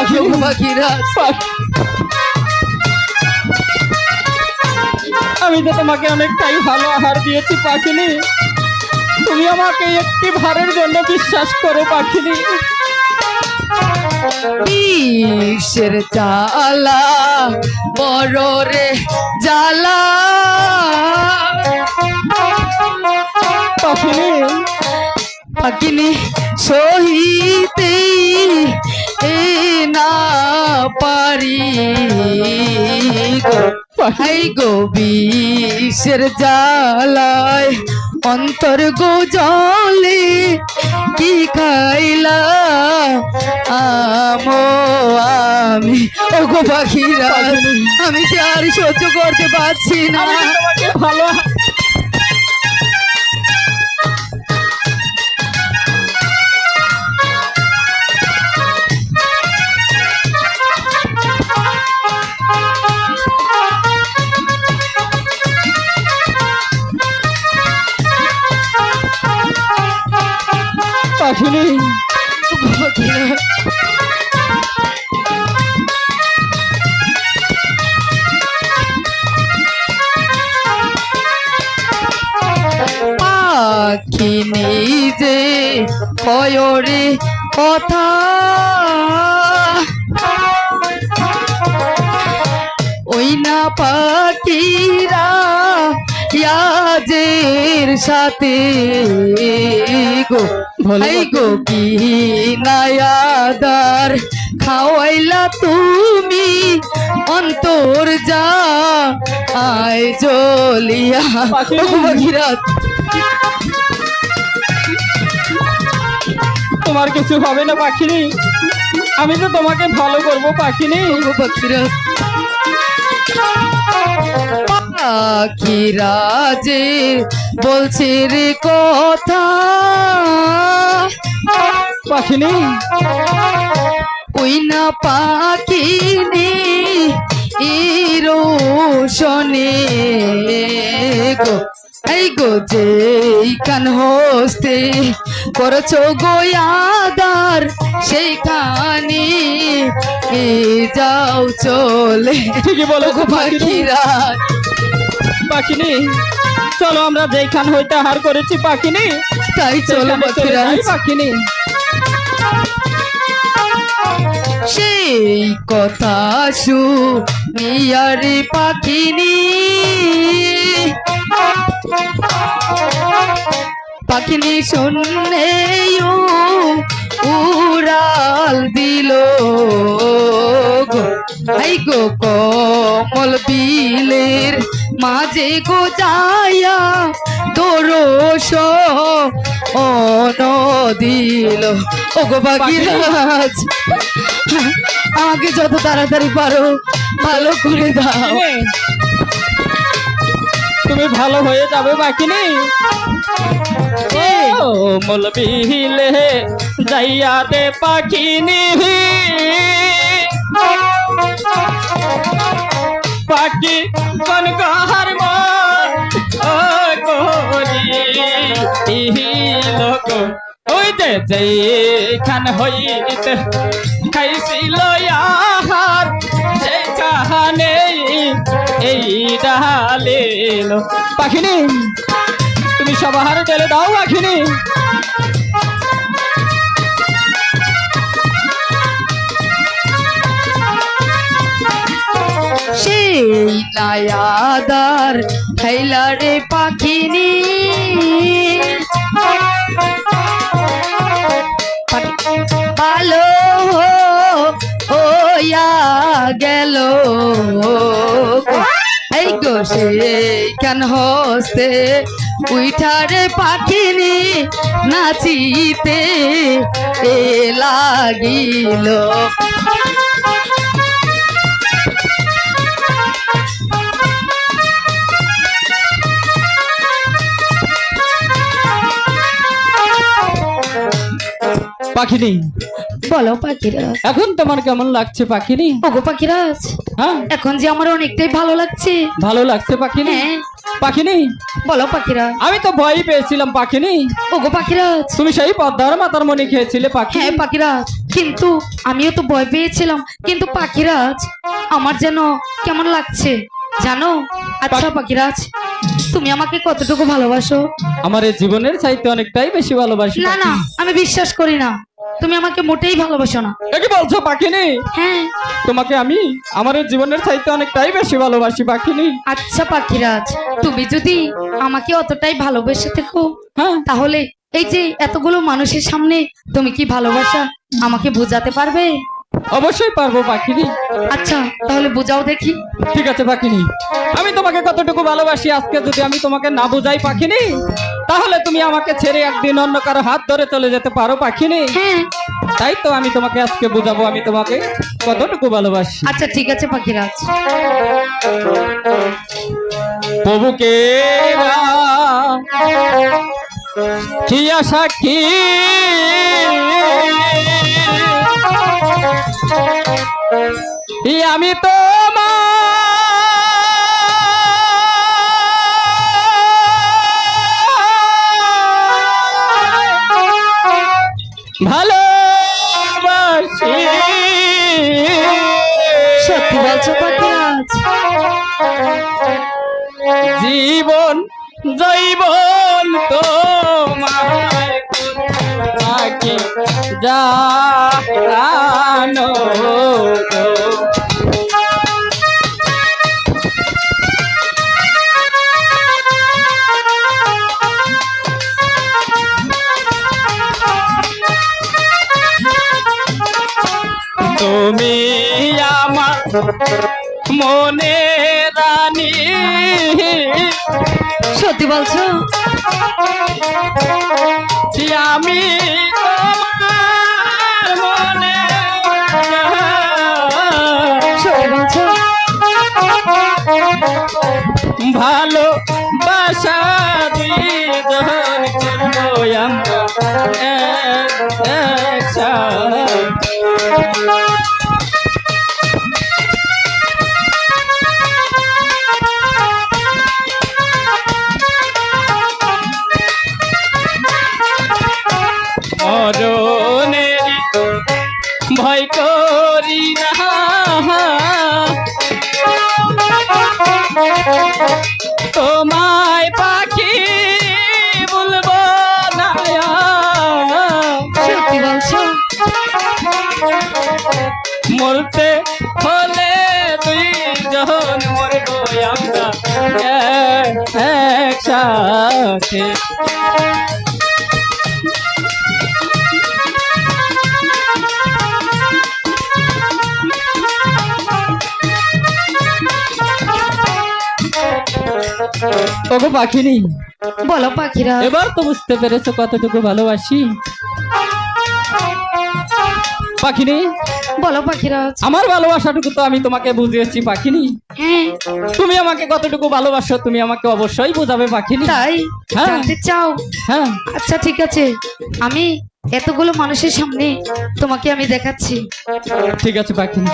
ওগো পাখিরাজ পাখি- আমি তো তোমাকে অনেকটাই ভালো আহার দিয়েছি পাখিনি। তুমি আমাকে একটি ভারের জন্য বিশ্বাস করো পাখিনি। বিষের জ্বালা বড় রে জ্বালা। পাখিনি। পাখিনি সহিতে পারি গো। হাই গো বিষের জ্বালায় অন্তর গো জলে, কি খাইলা? আমো আমি গো পাখিরা, আমি যে আর সহ্য করতে পারছি না? আমি ভালো পাখিনি পাখি নিজে কয়রে কথা। ওই না পাখিরা সাথে গো ভাই গো কি নায়াদার? খাওয়াইলা তুমি অন্তর যা আয় জলিয়া। ভগীরথ। তোমার কিছু হবে না পাখিনি। আমি তো তোমাকে ভালো করব পাখিনি। ভগীরথ। পাখিরা যে বলছে রে কথা। পাখিনি? ওই না পাখিনি ইরোশনে গো। এই গো যে কান হস্তে করছ গোয়াদার সেইখানে এ যাও চলে। ঠিকই বলো গো পাখিরা পাখিনি। চলো আমরা যেখান হইতে আহার করেছি পাখিনি তাই চলো পাখিনি। সেই কথা শুনিয়ারে পাখিনি। পাখিনি শুনে উড়াল দিল গো কমল বিলের মাঝে গো দোরস অন দিল ও গো বাগিরাজ আমাকে যত তাড়াতাড়ি পারো, ভালো করে দাও। তুমি ভালো হয়ে যাবে পাখিনি ও মলবিলে যাইয়া দে পাখি কোন কাহার মন যে যেখান হইতে খাইছিল আহার, সেখানে এই ডালিল পাখিনি, তুমি সব আহার দাও পাখিনি। সেই নায়াদার খাইলারে পাখিনি। ভালো হইয়া গেল। এই গো কেন হস্তে উইঠারে পাখিনি নাচিতে এ লাগিল। পাখিনি বলো পাখিরাজ। এখন তোমার কেমন লাগছে পাখিনি ওগো পাখিরাজ হ্যাঁ? এখন যে আমার অনেকটাই ভালো লাগছে। ভালো লাগছে পাখিনি হ্যাঁ। পাখিনি বলো পাখিরাজ। আমি তো ভয় পেয়েছিলাম পাখিনি ওগো পাখিরাজ। তুমি সেই পদ্মার মাতার মনে খেয়েছিলে পাখি হ্যাঁ পাখিরাজ কিন্তু আমিও তো ভয় পেয়েছিলাম। কিন্তু পাখিরাজ আমার যেন কেমন লাগছে জানো? আচ্ছা পাখিরাজ তুমি আমাকে কতটুকু ভালোবাসো? আমার এই জীবনের চাইতে অনেকটাই বেশি ভালোবাসি না না আমি বিশ্বাস করি না। তুমি আমাকে মোটেই ভালোবাসো না। কি বলছো পাখিনি? হ্যাঁ। তোমাকে আমি আমার জীবনের চাইতে অনেকটাই বেশি ভালোবাসি পাখিনি। আচ্ছা পাখিরাজ তুমি যদি আমাকে অতটাই ভালোবেসে থেকো হ্যাঁ। তাহলে এই যে এতগুলো মানুষের সামনে তুমি কি ভালোবাসা আমাকে বোঝাতে পারবে? অবশ্যই পারব পাখিনি। আচ্ছা তাহলে বোঝাও দেখি। ঠিক আছে পাখিনি। আমি তোমাকে কতটুকু ভালোবাসি আজকে যদি আমি তোমাকে না বুঝাই পাখিনি? তাহলে তুমি আমাকে ছেড়ে একদিন অন্য কারও হাত ধরে চলে যেতে পারো পাখিনি? হ্যাঁ। তাই তো আমি তোমাকে আজকে বুঝাবো আমি তোমাকে কতটুকু ভালোবাসি। আচ্ছা ঠিক আছে পাখিরাজ। প্রভুকে কি আমি তো জীবন তোমার আগে জানো তুমি আমার মনে রানী সত্যি বলছো আমি মনে ভালো বাসা করব আমরা তোমায় পাখি বলব না সত্যি বলছো? মরতে হলে তুই যখন মরবো আমরা একসাথে। ওগো পাখিনি বলো পাখিরা। এবার তো বুঝতে পেরেছ কতটুকু ভালোবাসি। পাখিনি বলো পাখিরাজ আমার ভালোবাসাটুকু তো আমি তোমাকে বুঝিয়েছি পাখিনি হ্যাঁ। তুমি আমাকে কতটুকু ভালোবাসো তুমি আমাকে অবশ্যই বোঝাবে পাখিনি তাই? হ্যাঁ। জানতে চাও? হ্যাঁ। আচ্ছা ঠিক আছে। আমি এতগুলো মানুষের সামনে তোমাকে আমি দেখাচ্ছি। ঠিক আছে পাখিনি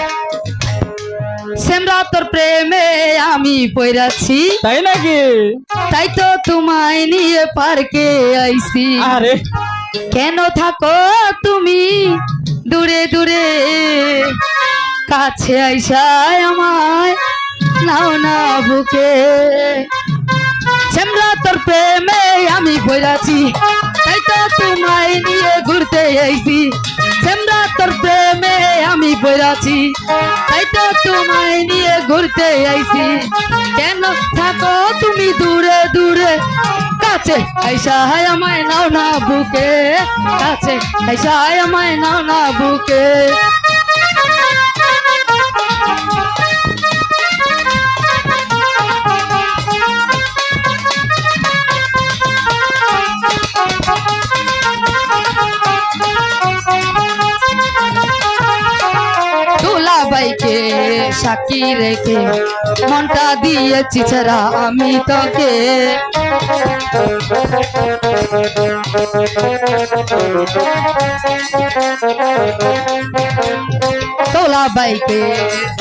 সেমরা তোর প্রেমে আমি পইরাছি। তাই নাকি? তাই তো তোমায় নিয়ে পার্কে আইছি। আরে। কেন থাকো তুমি দূরে দূরে? কাছে আইসায় আমায় নাও না বুকে। সেমরা তোর প্রেমে আমি পইরাছি। তাই তো তোমায় নিয়ে ঘুরতে আইছি। সেমরা তোর প্রেমে আমি বইরাছি তাই তো তোমায় নিয়ে ঘুরতে আইছি। কেন থাকো তুমি দূরে দূরে? কাছে আইসা হায় আমায় নাও না বুকে। কাছে আইসা হায় আমায় নাও না বুকে। দুলা বাইকে সাক্ষী রেখে মনটা দিয়েছি ছাড়া আমি তোকে। তোলা বাইকে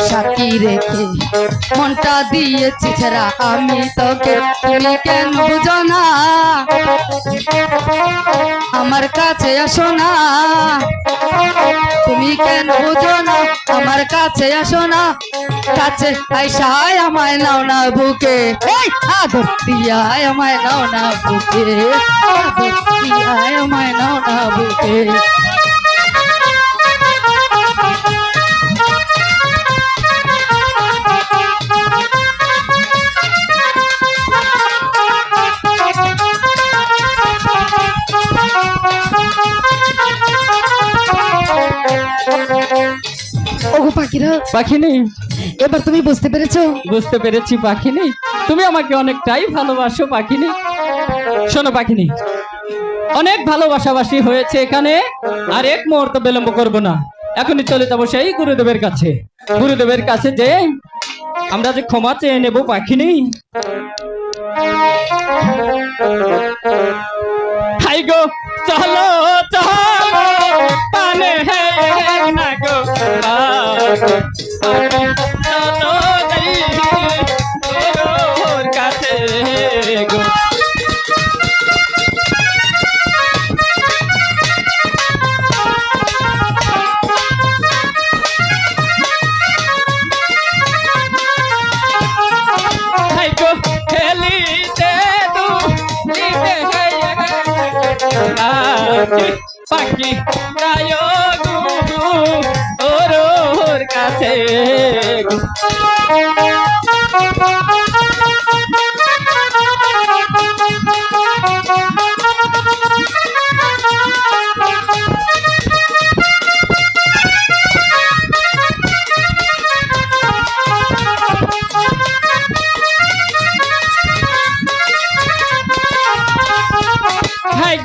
সাক্ষী রেখে মনটা দিয়েছি ছাড়া আমি তোকে। তুমি কেন বুঝো না? আমার কাছে আসো না। তুমি কেন বুঝো না? আমার কাছে আসো না। কাছে আইসায় আমায় নাও না বুকে। আয় আমায় নাও না বুকে। আমায় নাও না বুকে। পাখিরা পাখিনি এবার তুমি বুঝতে পেরেছ? বুঝতে পেরেছি পাখিনি তুমি আমাকে অনেকটাই ভালোবাসো পাখিনি শোনো পাখিনি অনেক ভালোবাসাবাসি হয়েছে এখানে, আর এক মুহূর্ত বিলম্ব করব না। এখনই চলে যাব সেই গুরুদেবের কাছে। গুরুদেবের কাছে যে আমরা যে ক্ষমা চেয়ে নেব পাখিনি হাই গো! চলো চলো পানে হে না গো কাছে। হাই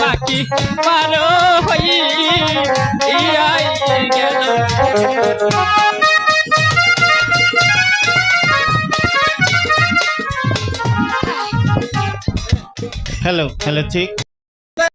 পাখি পারো হই ইয়াই গেল হ্যালো হ্যালো চিক